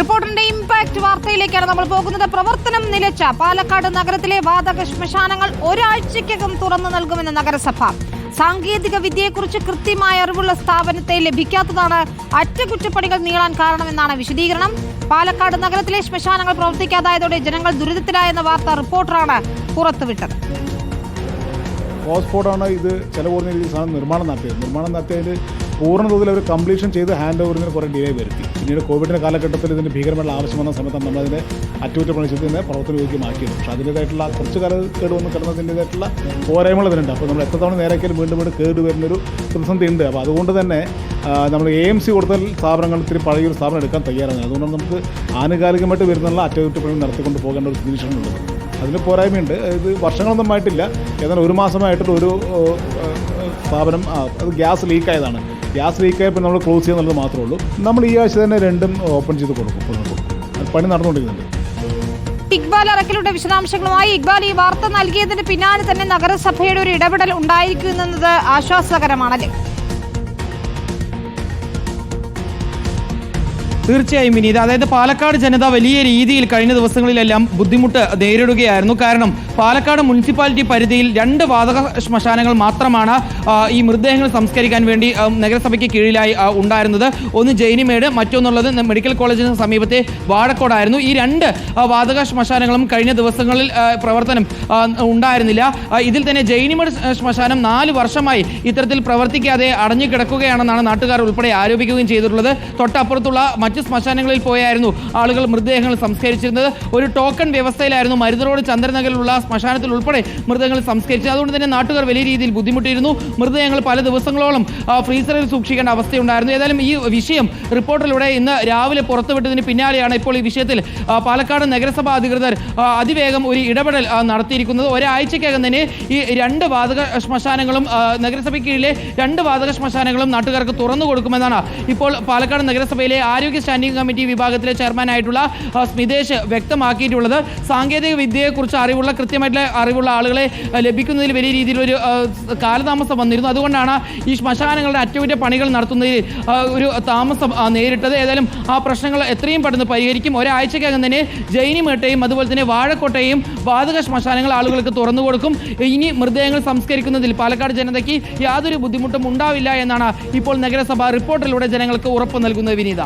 റിപ്പോർട്ടിന്റെ ഇമ്പാക്ട് വാർത്തയിലേക്കാണ് നമ്മൾ പോകുന്നത്. പ്രവർത്തനം നിലച്ച പാലക്കാട് നഗരത്തിലെ വാതക ശ്മശാനങ്ങൾ ഒരാഴ്ചയ്ക്കകം തുറന്നു നൽകുമെന്ന് നഗരസഭ. സാങ്കേതിക വിദ്യയെക്കുറിച്ച് കൃത്യമായ അറിവുള്ള സ്ഥാപനത്തെ ലഭിക്കാത്തതാണ് അറ്റകുറ്റപ്പണികൾ നീളാൻ കാരണമെന്നാണ് വിശദീകരണം. പാലക്കാട് നഗരത്തിലെ ശ്മശാനങ്ങൾ പ്രവർത്തിക്കാതായതോടെ ജനങ്ങൾ ദുരിതത്തിലായെന്ന വാർത്ത റിപ്പോർട്ടറാണ് പുറത്തുവിട്ടത്. ഹോട്ട്സ്പോട്ടാണ് ഇത് ചിലവുറഞ്ഞ രീതിയിൽ സാധനം നിർമ്മാണം നടത്തിയത്. നിർമ്മാണം നടത്തിയതിൽ പൂർണ തോതിൽ അവർ കംപ്ലീഷൻ ചെയ്ത് ഹാൻഡ് ഓവറിന് കുറേ ഡിലേ വരുത്തി. പിന്നീട് കോവിഡിന്റെ കാലഘട്ടത്തിൽ ഇതിന് ഭീകരമായിട്ടുള്ള ആവശ്യം വന്ന സമയത്താണ് നമ്മളതിനെ അറ്റകുറ്റപ്പണി ചെയ്ത് ഇതിനെ പ്രവർത്തനയോഗ്യമാക്കിയത് പക്ഷേ അതിന്റേതായിട്ടുള്ള കുറച്ച് കാലം കേട് വന്ന് കിടന്നതിന്റേതായിട്ടുള്ള പോരായ്മകൾ ഇതിനുണ്ട് അപ്പോൾ നമ്മൾ എത്ര തവണ നേരെയാക്കിയാലും വീണ്ടും വീണ്ടും കേട് വരുന്നൊരു പ്രതിസന്ധി ഉണ്ട്. അപ്പോൾ അതുകൊണ്ട് തന്നെ നമ്മൾ എ എം സി കൊടുത്താൽ സ്ഥാപനങ്ങൾ ഇത്തിരി പഴയൊരു സ്ഥാപനം എടുക്കാൻ തയ്യാറാണ്. അതുകൊണ്ട് നമുക്ക് ആനുകാലികമായിട്ട് വരുന്നുള്ള അറ്റകുറ്റപ്പണി നടത്തിക്കൊണ്ട് പോകേണ്ട ഒരു നിരീക്ഷണമുണ്ട് അതിന് പോരായ്മയുണ്ട്. ഇത് വർഷങ്ങളൊന്നും ആയിട്ടില്ല. ഏതാണ്ട് ഒരു മാസമായിട്ടുള്ള ഒരു സ്ഥാപനം അത് ഗ്യാസ് ലീക്കായതാണ്. ഗ്യാസ് ലീക്കായപ്പോൾ നമ്മൾ ക്ലോസ് ചെയ്യുന്നുള്ളത് മാത്രമേ ഉള്ളൂ. നമ്മൾ ഈ ആഴ്ച തന്നെ രണ്ടും ഓപ്പൺ ചെയ്ത് കൊടുക്കും. പണി നടന്നുകൊണ്ടിരിക്കുന്നുണ്ട്. ഇക്ബാൽ അറക്കലുടെ വിശദാംശങ്ങളുമായി ഇക്ബാൽ ഈ വാർത്ത നൽകിയതിന് പിന്നാലെ തന്നെ നഗരസഭയുടെ ഒരു ഇടപെടൽ ഉണ്ടായിരിക്കുന്നത് ആശ്വാസകരമാണല്ലേ? തീർച്ചയായും വിനീത്. അതായത് പാലക്കാട് ജനത വലിയ രീതിയിൽ കഴിഞ്ഞ ദിവസങ്ങളിലെല്ലാം ബുദ്ധിമുട്ട് നേരിടുകയായിരുന്നു. കാരണം പാലക്കാട് മുനിസിപ്പാലിറ്റി പരിധിയിൽ രണ്ട് വാതക ശ്മശാനങ്ങൾ മാത്രമാണ് ഈ മൃതദേഹങ്ങൾ സംസ്കരിക്കാൻ വേണ്ടി നഗരസഭയ്ക്ക് കീഴിലായി ഉണ്ടായിരുന്നത്. ഒന്ന് ജൈനിമേട് മറ്റൊന്നുള്ളത് മെഡിക്കൽ കോളേജിന് സമീപത്തെ വാഴക്കോടായിരുന്നു. ഈ രണ്ട് വാതക ശ്മശാനങ്ങളും കഴിഞ്ഞ ദിവസങ്ങളിൽ പ്രവർത്തനം ഉണ്ടായിരുന്നില്ല. ഇതിൽ തന്നെ ജൈനിമേട് ശ്മശാനം നാല് വർഷമായി ഇത്തരത്തിൽ പ്രവർത്തിക്കാതെ അടഞ്ഞു കിടക്കുകയാണെന്നാണ് നാട്ടുകാർ ഉൾപ്പെടെ ആരോപിക്കുകയും ചെയ്തിട്ടുള്ളത്. തൊട്ടപ്പുറത്തുള്ള മറ്റ് ശ്മശാനങ്ങളിൽ പോയായിരുന്നു ആളുകൾ മൃതദേഹങ്ങൾ സംസ്കരിച്ചിരുന്നത്. ഒരു ടോക്കൺ വ്യവസ്ഥയിലായിരുന്നു മരുതറോഡ് ചന്ദ്രനഗറിലുള്ള ശ്മശാനത്തിൽ ഉൾപ്പെടെ മൃതദേഹങ്ങൾ സംസ്കരിച്ചത്. അതുകൊണ്ട് തന്നെ നാട്ടുകാർ വലിയ രീതിയിൽ ബുദ്ധിമുട്ടിയിരുന്നു. മൃതദേഹങ്ങൾ പല ദിവസങ്ങളോളം ഫ്രീസറിൽ സൂക്ഷിക്കേണ്ട അവസ്ഥയുണ്ടായിരുന്നു. ഏതായാലും ഈ വിഷയം റിപ്പോർട്ടിലൂടെ ഇന്ന് രാവിലെ പുറത്തുവിട്ടതിന് പിന്നാലെയാണ് ഇപ്പോൾ ഈ വിഷയത്തിൽ പാലക്കാട് നഗരസഭാ അധികൃതർ അതിവേഗം ഒരു ഇടപെടൽ നടത്തിയിരിക്കുന്നത്. ഒരാഴ്ചക്കകം തന്നെ ഈ രണ്ട് വാതക ശ്മശാനങ്ങളും നഗരസഭയ്ക്ക് കീഴിലെ രണ്ട് വാതക ശ്മശാനങ്ങളും നാട്ടുകാർക്ക് തുറന്നു കൊടുക്കുമെന്നാണ് ഇപ്പോൾ പാലക്കാട് നഗരസഭയിലെ ആരോഗ്യ സ്റ്റാൻഡിംഗ് കമ്മിറ്റി വിഭാഗത്തിലെ ചെയർമാനായിട്ടുള്ള സ്മിതേഷ് വ്യക്തമാക്കിയിട്ടുള്ളത്. സാങ്കേതിക വിദ്യയെക്കുറിച്ച് അറിവുള്ള കൃത്യമായിട്ടുള്ള അറിവുള്ള ആളുകളെ ലഭിക്കുന്നതിൽ വലിയ രീതിയിലൊരു കാലതാമസം വന്നിരുന്നു. അതുകൊണ്ടാണ് ഈ ശ്മശാനങ്ങളുടെ അറ്റകുറ്റപ്പണികൾ നടത്തുന്നതിൽ ഒരു താമസം നേരിട്ടത്. ഏതായാലും ആ പ്രശ്നങ്ങൾ എത്രയും പെട്ടെന്ന് പരിഹരിക്കും. ഒരാഴ്ചക്കകം തന്നെ ജൈനിമേട്ടയും അതുപോലെ തന്നെ വാഴക്കോട്ടയും വാതക ശ്മശാനങ്ങൾ ആളുകൾക്ക് തുറന്നു കൊടുക്കും. ഇനി മൃതദേഹങ്ങൾ സംസ്കരിക്കുന്നതിൽ പാലക്കാട് ജനതയ്ക്ക് യാതൊരു ബുദ്ധിമുട്ടും ഉണ്ടാവില്ല എന്നാണ് ഇപ്പോൾ നഗരസഭ റിപ്പോർട്ടിലൂടെ ജനങ്ങൾക്ക് ഉറപ്പ് നൽകുന്നത് വിനീത.